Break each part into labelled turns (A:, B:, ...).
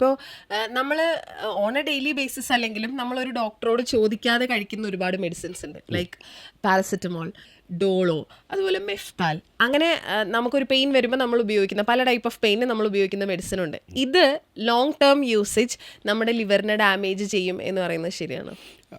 A: ഇപ്പോൾ നമ്മൾ on A daily basis അല്ലെങ്കിലും നമ്മളൊരു ഡോക്ടറോട് ചോദിക്കാതെ കഴിക്കുന്ന ഒരുപാട് മെഡിസിൻസ് ഉണ്ട്. ലൈക്ക് പാരസെറ്റമോൾ ഡോളോ അതുപോലെ മെഫ്താൽ അങ്ങനെ നമുക്കൊരു പെയിൻ വരുമ്പോൾ നമ്മൾ ഉപയോഗിക്കുന്ന പല ടൈപ്പ് ഓഫ് പെയിന് നമ്മൾ ഉപയോഗിക്കുന്ന മെഡിസിൻ ഉണ്ട്. ഇത് ലോങ് ടേം യൂസേജ് നമ്മുടെ ലിവറിനെ ഡാമേജ് ചെയ്യും എന്ന് പറയുന്നത് ശരിയാണ്?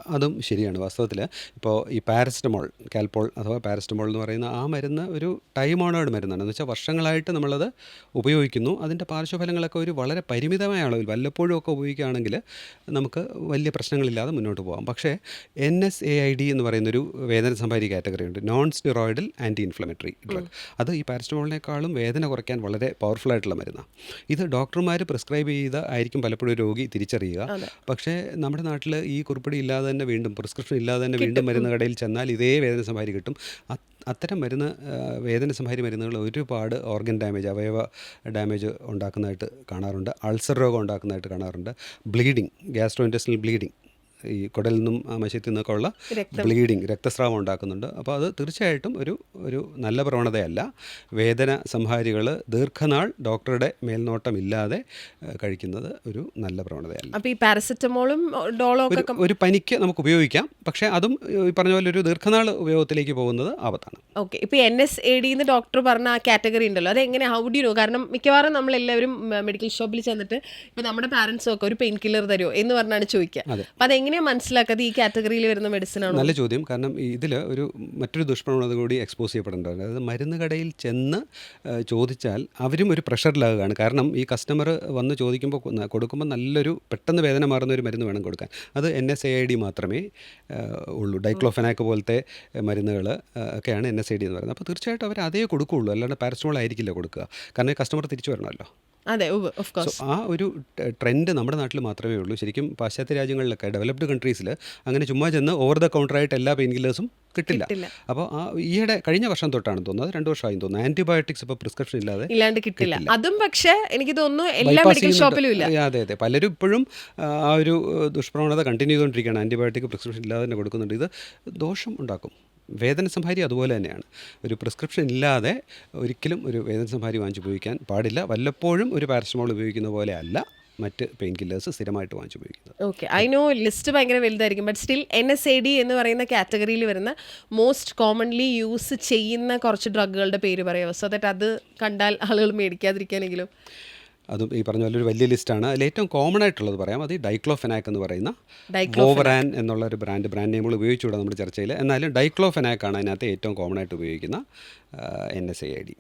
B: അതും ശരിയാണ് വാസ്തവത്തിൽ. ഇപ്പോൾ ഈ പാരസ്റ്റമോൾ കാൽപോൾ അഥവാ പാരസ്റ്റമോൾ എന്ന് പറയുന്ന ആ മരുന്ന് ഒരു ടൈം ഓണേഡ് മരുന്നാണ്. എന്ന് വെച്ചാൽ വർഷങ്ങളായിട്ട് നമ്മളത് ഉപയോഗിക്കുന്നു. അതിന്റെ പാർശ്വഫലങ്ങളൊക്കെ ഒരു വളരെ പരിമിതമായ അളവിൽ വല്ലപ്പോഴും ഒക്കെ ഉപയോഗിക്കുകയാണെങ്കിൽ നമുക്ക് വലിയ പ്രശ്നങ്ങളില്ലാതെ മുന്നോട്ട് പോകാം. പക്ഷേ N S A I D എന്ന് പറയുന്നൊരു വേദന സംഭാരി കാറ്റഗറി ഉണ്ട്. Non steroidal anti inflammatory drug. അത് ഈ പാരസ്റ്റമോളിനേക്കാളും വേദന കുറയ്ക്കാൻ വളരെ പവർഫുൾ ആയിട്ടുള്ള മരുന്നാണ്. ഇത് ഡോക്ടർമാർ പ്രിസ്ക്രൈബ് ചെയ്ത ആയിരിക്കും പലപ്പോഴും രോഗി തിരിച്ചറിയുക. പക്ഷേ നമ്മുടെ നാട്ടിൽ ഈ കുറിപ്പിടി ഇല്ലാതെ തന്നെ വീണ്ടും പ്രിസ്ക്രിപ്ഷൻ ഇല്ലാതെ തന്നെ വീണ്ടും മരുന്ന് കടയിൽ ചെന്നാൽ ഇതേ വേദന സംഹാരി കിട്ടും. അത്തരം മരുന്ന് വേദന സംഹാരി മരുന്നുകൾ ഒരുപാട് ഓർഗൻ ഡാമേജ് അവയവ ഡാമേജ് ഉണ്ടാക്കുന്നതായിട്ട് കാണാറുണ്ട്. അൾസർ രോഗം ഉണ്ടാക്കുന്നതായിട്ട് കാണാറുണ്ട്. ബ്ലീഡിങ് ഗ്യാസ്ട്രോ ഇന്റസ്റ്റിനൽ ബ്ലീഡിങ് ഈ കുടലിൽ നിന്നും മശത്തിൽ നിന്നൊക്കെ ഉള്ള ബ്ലീഡിങ് രക്തസ്രാവം ഉണ്ടാക്കുന്നുണ്ട്. അപ്പോൾ അത് തീർച്ചയായിട്ടും ഒരു ഒരു നല്ല പ്രവണതയല്ല. വേദന സംഹാരികൾ ദീർഘനാൾ ഡോക്ടറുടെ മേൽനോട്ടം ഇല്ലാതെ കഴിക്കുന്നത് ഒരു നല്ല പ്രവണതയല്ല.
A: അപ്പോൾ ഈ പാരസെറ്റമോളും ഡോളോ
B: ഒരു പനിക്ക് നമുക്ക് ഉപയോഗിക്കാം. പക്ഷേ അതും ഈ പറഞ്ഞ പോലെ ഒരു ദീർഘനാൾ ഉപയോഗത്തിലേക്ക് പോകുന്നത് ആപത്താണ്.
A: ഓക്കെ. ഇപ്പോൾ എൻ എസ് എ ഡി എന്ന് ഡോക്ടർ പറഞ്ഞ ആ കാറ്റഗറി ഉണ്ടല്ലോ. അതെങ്ങനെ ഹൗ ഡി നോ കാരണം മിക്കവാറും നമ്മളെല്ലാവരും മെഡിക്കൽ ഷോപ്പിൽ ചെന്നിട്ട് ഇപ്പോൾ നമ്മുടെ പാരൻസും ഒക്കെ ഒരു പെയിൻ കില്ലർ തരുമോ എന്ന് പറഞ്ഞാണ് ചോദിക്കുക. അപ്പൊ അതെങ്ങനെയാ മനസ്സിലാക്കാതെ ഈ കാറ്റഗറിയിൽ വരുന്ന മെഡിസിൻ ആണ്?
B: നല്ല ചോദ്യം. കാരണം ഇതിൽ ഒരു മറ്റൊരു ദുഷ്പ്രവണത കൂടി എക്സ്പോസ് ചെയ്യപ്പെടേണ്ടത് അതായത് മരുന്ന് കടയിൽ ചെന്ന് ചോദിച്ചാൽ അവരും ഒരു പ്രഷറിലാകുകയാണ് കാരണം ഈ കസ്റ്റമർ വന്ന് ചോദിക്കുമ്പോൾ കൊടുക്കുമ്പോൾ നല്ലൊരു പെട്ടെന്ന് വേദന മാറുന്ന ഒരു മരുന്ന് വേണം കൊടുക്കാൻ. അത് N S A I D മാത്രമേ ഉള്ളൂ. ഡൈക്ലോഫെനാക്ക് പോലത്തെ മരുന്നുകൾ ഒക്കെയാണ് എൻ എസ് ഐ ഡി എന്ന് പറയുന്നത്. അപ്പോൾ തീർച്ചയായിട്ടും അവർ അതേ കൊടുക്കുകയുള്ളൂ. അല്ലാണ്ട് പാരസ്റ്റമോൾ ആയിരിക്കില്ല കൊടുക്കുക. കാരണം കസ്റ്റമർ തിരിച്ചു വരണമല്ലോ.
A: അതെ ഓഫ്
B: സോ
A: കോഴ്സ്
B: ആ ഒരു ട്രെൻഡ് നമ്മുടെ നാട്ടിൽ മാത്രമേ ഉള്ളൂ. ശരിക്കും പാശ്ചാത്യ രാജ്യങ്ങളിലൊക്കെ ഡെവലപ്ഡ് കൺട്രീസിൽ അങ്ങനെ ചുമ്മാ ചെന്ന് ഓവർ ദ കൗണ്ടറായിട്ട് എല്ലാ പെയിൻ കില്ലേഴ്സും കിട്ടില്ല. അപ്പോൾ ആ ഈയിടെ കഴിഞ്ഞ വർഷം തൊട്ടാണ് തോന്നുന്നത് അത് രണ്ട് വർഷമായി തോന്നുന്നു. ആന്റിബയോട്ടിക്സ് ഇപ്പോൾ പ്രിസ്ക്രിപ്ഷൻ ഇല്ലാതെ
A: ഇല്ലാണ്ട് കിട്ടില്ല. അതും പക്ഷേ എനിക്ക് തോന്നുന്നു എല്ലാ മെഡിക്കൽ. ഷോപ്പിലും ഇല്ല.
B: അതെ അതെ. പലരും ഇപ്പോഴും ആ, ആ ഒരു ദുഷ്പ്രവണത കണ്ടിന്യൂ ചെയ്തുകൊണ്ടിരിക്കുകയാണ് ആന്റിബയോട്ടിക് പ്രിസ്ക്രിപ്ഷൻ ഇല്ലാതെ തന്നെ കൊടുക്കുന്നുണ്ട്. ഇത് ദോഷം ഉണ്ടാക്കും. വേദന സംഹാരി അതുപോലെ തന്നെയാണ്. ഒരു പ്രിസ്ക്രിപ്ഷൻ ഇല്ലാതെ ഒരിക്കലും ഒരു വേദന സംഹാരി വാങ്ങിച്ച് ഉപയോഗിക്കാൻ പാടില്ല. വല്ലപ്പോഴും ഒരു പാരസ്റ്റമോൾ ഉപയോഗിക്കുന്ന പോലെ അല്ല മറ്റ് പെയിൻ കില്ലേഴ്സ് സ്ഥിരമായിട്ട് വാങ്ങിച്ച് ഉപയോഗിക്കുന്നത്.
A: ഓക്കെ ഐ നോ ലിസ്റ്റ് ഭയങ്കര വലുതായിരിക്കും but still N S A D എന്ന് പറയുന്ന കാറ്റഗറിയിൽ വരുന്ന മോസ്റ്റ് കോമൺലി യൂസ് ചെയ്യുന്ന കുറച്ച് ഡ്രഗുകളുടെ പേര് പറയാമോ? സോ ദാറ്റ് അത് കണ്ടാൽ ആളുകൾ മേടിക്കാതിരിക്കാനെങ്കിലും.
B: അതും ഈ പറഞ്ഞ പോലെ ഒരു വലിയ ലിസ്റ്റാണ്. അതിൽ ഏറ്റവും കോമൺ ആയിട്ടുള്ളത് പറയാം അത് ഡൈക്ലോഫെനാക്ക് എന്ന് പറയുന്ന. വോവറാൻ എന്നുള്ള ഒരു ബ്രാൻഡ് ബ്രാൻഡ് നെയിമുകൾ ഉപയോഗിച്ചുകൂടാ നമ്മുടെ ചർച്ചയിൽ. എന്നാലും ഡൈക്ലോഫെനാക്ക് ആണ് അതിനകത്ത് ഏറ്റവും കോമൺ ആയിട്ട് ഉപയോഗിക്കുന്ന N S I I D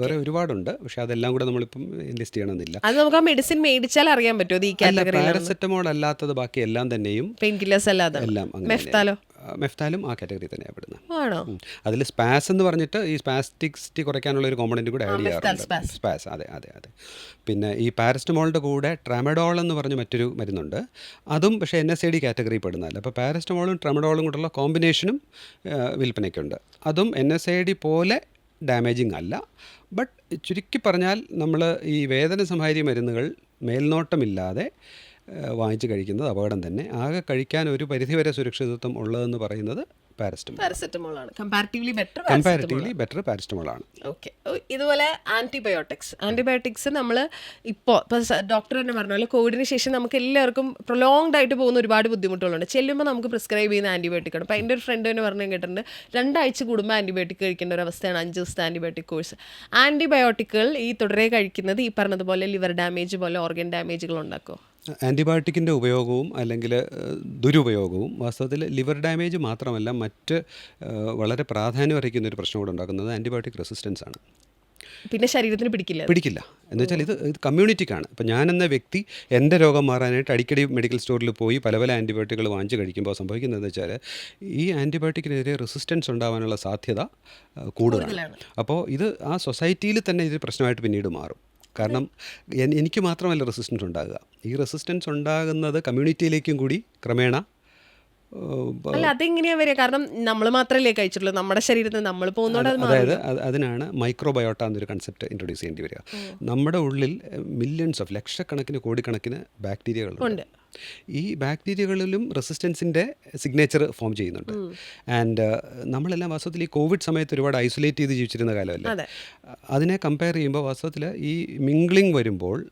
B: വേറെ ഒരുപാടുണ്ട് പക്ഷെ അതെല്ലാം കൂടെ നമ്മളിപ്പം ലിസ്റ്റ് ചെയ്യണമെന്നില്ല.
A: അത് നമുക്ക് ആ മെഡിസിൻ മേടിച്ചാൽ അറിയാൻ പറ്റുമോ?
B: പാരസെറ്റമോൾ അല്ലാത്തത് ബാക്കി എല്ലാം തന്നെയും
A: പെയിൻ കില്ലേഴ്സ് അല്ലാതെ.
B: എല്ലാം
A: മെഫ്താലോ
B: മെഫ്താലും ആ കാറ്റഗറി തന്നെയാണ് പെടുന്നത് അതിൽ സ്പാസ് എന്ന് പറഞ്ഞിട്ട് ഈ സ്പാസ്റ്റിക്സിറ്റി കുറയ്ക്കാനുള്ള ഒരു കോമ്പണന്റ് കൂടെ ആഡ് ചെയ്യാറുണ്ട്. സ്പാസ്. അതെ അതെ അതെ. പിന്നെ ഈ പാരസ്റ്റമോളിന്റെ കൂടെ ട്രമഡോൾ എന്ന് പറഞ്ഞ മറ്റൊരു മരുന്നുണ്ട്. അതും പക്ഷേ N S I D category പെടുന്നതല്ല. അപ്പോൾ പാരസ്റ്റമോളും ട്രമഡോളും കൂടെയുള്ള കോമ്പിനേഷനും വിൽപ്പനയ്ക്കുണ്ട്. അതും എൻ എസ് ഐ ഡി പോലെ ഡാമേജിങ് അല്ല. ബട്ട് ചുരുക്കി പറഞ്ഞാൽ നമ്മൾ ഈ വേദന സംഹാരി മരുന്നുകൾ മേൽനോട്ടമില്ലാതെ വാങ്ങിച്ച് കഴിക്കുന്നത് അപകടം തന്നെ. ആകെ കഴിക്കാൻ ഒരു പരിധിവരെ സുരക്ഷിതത്വം ഉള്ളതെന്ന് പറയുന്നത് പാരസ്റ്റമോൾ.
A: ആണ് കമ്പാരിറ്റീവ്ലി ബെറ്റർ
B: കമ്പാരിറ്റീവ്ലി ബെറ്റർ പാരസ്റ്റമോളാണ്.
A: ഓക്കെ ഇതുപോലെ ആന്റിബയോട്ടിക്സ് ആന്റിബയോട്ടിക്സ് നമ്മൾ ഇപ്പോൾ ഇപ്പോൾ ഡോക്ടർ തന്നെ പറഞ്ഞ പോലെ കോവിഡിന് ശേഷം നമുക്ക് എല്ലാവർക്കും പ്രൊലോങ്ഡ് ആയിട്ട് പോകുന്ന ഒരുപാട് ബുദ്ധിമുട്ടുകളുണ്ട്. ചെല്ലുമ്പോൾ നമുക്ക് പ്രിസ്ക്രൈബ് ചെയ്യുന്ന ആന്റിബയോട്ടിക് ആണ്. അപ്പോൾ എന്റെ ഒരു ഫ്രണ്ട് തന്നെ പറഞ്ഞു കേട്ടിട്ടുണ്ട് രണ്ടാഴ്ച കൂടുമ്പോൾ ആന്റിബയോട്ടിക് കഴിക്കേണ്ട ഒരു അവസ്ഥയാണ് അഞ്ച് ദിവസത്തെ ആന്റിബയോട്ടിക് കോഴ്സ് ആന്റിബയോട്ടിക്കുകൾ ഈ തുടരെ കഴിക്കുന്നത് ഈ പറഞ്ഞതുപോലെ ലിവർ ഡാമേജ് പോലെ ഓർഗൻ ഡാമേജുകൾ ഉണ്ടാക്കുമോ
B: ആന്റിബയോട്ടിക്കിന്റെ ഉപയോഗവും അല്ലെങ്കിൽ ദുരുപയോഗവും വാസ്തവത്തിൽ ലിവർ ഡാമേജ് മാത്രമല്ല മറ്റ് വളരെ പ്രാധാന്യം അർഹിക്കുന്ന ഒരു പ്രശ്നം കൂടെ ഉണ്ടാക്കുന്നത് ആന്റിബയോട്ടിക് റെസിസ്റ്റൻസ് ആണ്
A: പിന്നെ ശരീരത്തിന് പിടിക്കില്ല.
B: പിടിക്കില്ല. എന്ന് വെച്ചാൽ ഇത് ഇത് കമ്മ്യൂണിറ്റിക്കാണ്. ഇപ്പം എന്ന വ്യക്തി എന്റെ രോഗം മാറാനായിട്ട് അടിക്കടി മെഡിക്കൽ സ്റ്റോറിൽ പോയി പല പല ആന്റിബയോട്ടിക്കുകൾ വാങ്ങിച്ച് കഴിക്കുമ്പോൾ സംഭവിക്കുന്നതെന്ന് വെച്ചാൽ ഈ ആന്റിബയോട്ടിക്കിനെതിരെ റെസിസ്റ്റൻസ് ഉണ്ടാവാനുള്ള സാധ്യത കൂടുതലാണ്. അപ്പോൾ ഇത് ആ സൊസൈറ്റിയിൽ തന്നെ ഇത് പ്രശ്നമായിട്ട് പിന്നീട് മാറും. കാരണം എനിക്ക് മാത്രമല്ല റെസിസ്റ്റൻസ് ഉണ്ടാകുക. ഈ റെസിസ്റ്റൻസ് ഉണ്ടാകുന്നത് കമ്മ്യൂണിറ്റിയിലേക്കും കൂടി ക്രമേണ
A: അല്ല അതെങ്ങനെയാ വരിക? കാരണം നമ്മൾ മാത്രമല്ലേ കഴിച്ചിട്ടുള്ളൂ. നമ്മുടെ ശരീരത്തിൽ നമ്മൾ പോകുന്നതോടെ
B: അതായത് അത് അതിനാണ് മൈക്രോബയോട്ട എന്നൊരു കൺസെപ്റ്റ് ഇൻട്രൊഡ്യൂസ് ചെയ്യേണ്ടി വരിക. നമ്മുടെ ഉള്ളിൽ മില്യൺസ് ഓഫ് ലക്ഷക്കണക്കിന് കോടിക്കണക്കിന് ബാക്ടീരിയകളുണ്ട് ഈ ബാക്ടീരിയകളിലും റെസിസ്റ്റൻസിന്റെ സിഗ്നേച്ചർ ഫോം ചെയ്യുന്നുണ്ട്. ആൻഡ് നമ്മളെല്ലാം വാസ്തവത്തിൽ ഈ കോവിഡ് സമയത്ത് ഒരുപാട് ഐസൊലേറ്റ് ചെയ്ത് ജീവിച്ചിരുന്ന കാലമല്ലേ? അതിനെ കമ്പയർ ചെയ്യുമ്പോൾ വാസ്തവത്തിൽ ഈ മിംഗ്ലിംഗ് വരുമ്പോൾ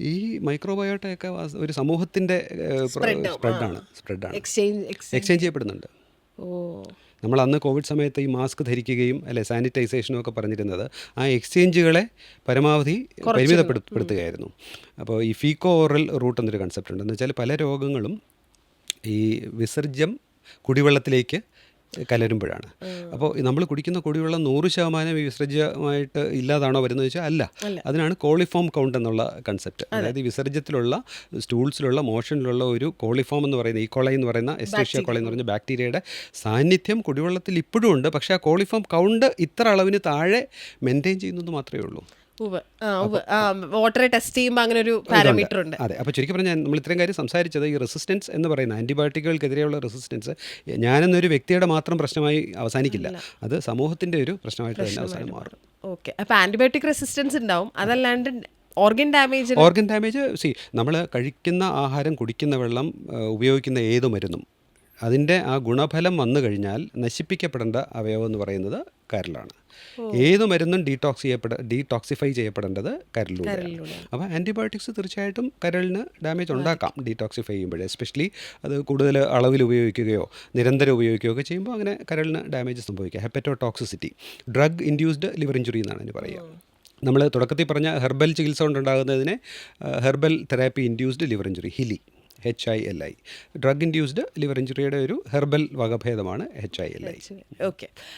B: ഈ മൈക്രോബയോട്ടയൊക്കെ ഒരു
A: സമൂഹത്തിന്റെ
B: സ്പ്രെഡാണ് സ്പ്രെഡാണ്
A: എക്സ്ചേഞ്ച്
B: എക്സ്ചേഞ്ച് ചെയ്യപ്പെടുന്നുണ്ട്.
A: ഓ.
B: നമ്മൾ അന്ന് കോവിഡ് സമയത്ത് ഈ മാസ്ക് ധരിക്കുകയും അല്ലെ സാനിറ്റൈസേഷനും ഒക്കെ പറഞ്ഞിരുന്നത് ആ എക്സ്ചേഞ്ചുകളെ പരമാവധി പരിമിതപ്പെടുത്തുകയായിരുന്നു. അപ്പോൾ ഈ ഫീക്കോ ഓറൽ റൂട്ട് എന്നൊരു കൺസെപ്റ്റ് ഉണ്ട്. എന്ന് വെച്ചാൽ പല രോഗങ്ങളും ഈ വിസർജ്യം കുടിവെള്ളത്തിലേക്ക് കലരുമ്പോഴാണ്. അപ്പോൾ നമ്മൾ കുടിക്കുന്ന കുടിവെള്ളം നൂറ് ശതമാനം വിസർജ്യമായിട്ട് ഇല്ലാതാണോ വരുന്നത് വെച്ചാൽ അല്ല. അതിനാണ് കോളിഫോം കൗണ്ട് എന്നുള്ള കൺസെപ്റ്റ്. അതായത് വിസർജ്യത്തിലുള്ള സ്റ്റൂൾസിലുള്ള മോഷനിലുള്ള ഒരു കോളിഫോം എന്ന് പറയുന്ന ഈ കൊളൈ എന്ന് പറയുന്ന എസ്റ്റേഷ്യ കൊളൈ എന്ന് പറയുന്ന ബാക്ടീരിയയുടെ സാന്നിധ്യം കുടിവെള്ളത്തിൽ ഇപ്പോഴും ഉണ്ട്. പക്ഷേ ആ കോളിഫോം കൗണ്ട് ഇത്ര അളവിന് താഴെ മെയിന്റെയിൻ ചെയ്യുന്നത് മാത്രമേ ഉള്ളൂ.
A: വാട്ടർ ടെസ്റ്റ് ചെയ്യുമ്പോൾ അങ്ങനെ ഒരു പാരാമീറ്റർ ഉണ്ട്.
B: അതെ. അപ്പോൾ ചുരുക്കി പറഞ്ഞാൽ നമ്മൾ ഇത്രയും കാര്യം സംസാരിച്ചത് ഈ റെസിസ്റ്റൻസ് എന്ന് പറയുന്ന ആന്റിബയോട്ടിക്കുകൾക്കെതിരെയുള്ള റെസിസ്റ്റൻസ് ഞാനെന്നൊരു വ്യക്തിയുടെ മാത്രം പ്രശ്നമായി അവസാനിക്കില്ല. അത് സമൂഹത്തിന്റെ ഒരു പ്രശ്നമായിട്ട് തന്നെ അവസാനം മാറും.
A: ഓക്കെ. അപ്പോൾ ആന്റിബയോട്ടിക് റെസിസ്റ്റൻസ് ഉണ്ടാവും. അതല്ലാണ്ട് ഓർഗൻ ഡാമേജ്
B: ഓർഗൻ ഡാമേജ് സി നമ്മൾ കഴിക്കുന്ന ആഹാരം കുടിക്കുന്ന വെള്ളം ഉപയോഗിക്കുന്ന ഏത് മരുന്നും അതിന്റെ ആ ഗുണഫലം വന്നു കഴിഞ്ഞാൽ നശിപ്പിക്കപ്പെടേണ്ട അവയവം എന്ന് പറയുന്നത് കരലാണ് ഏത് മരുന്നും ഡീടോക്സ് ചെയ്യപ്പെട ഡീടോക്സിഫൈ ചെയ്യപ്പെടേണ്ടത് കരലിലൂടെയാണ് അപ്പോൾ ആന്റിബയോട്ടിക്സ് തീർച്ചയായിട്ടും കരളിന് ഡാമേജ് ഉണ്ടാക്കാം ഡീടോക്സിഫൈ ചെയ്യുമ്പോൾ എസ്പെഷ്യലി അത് കൂടുതൽ അളവിൽ ഉപയോഗിക്കുകയോ നിരന്തരം ഉപയോഗിക്കുകയോ ഒക്കെ ചെയ്യുമ്പോൾ അങ്ങനെ കരളിന് ഡാമേജ് സംഭവിക്കുക. Hepatotoxicity drug induced liver injury എന്നാണ് അതിന് പറയുക. നമ്മൾ തുടക്കത്തിൽ പറഞ്ഞ ഹെർബൽ ചികിത്സ കൊണ്ടുണ്ടാകുന്നതിനെ herbal therapy induced liver injury HILI H I L I drug induced liver ഇഞ്ചുറിയുടെ ഒരു herbal വകഭേദമാണ് H I L I
A: okay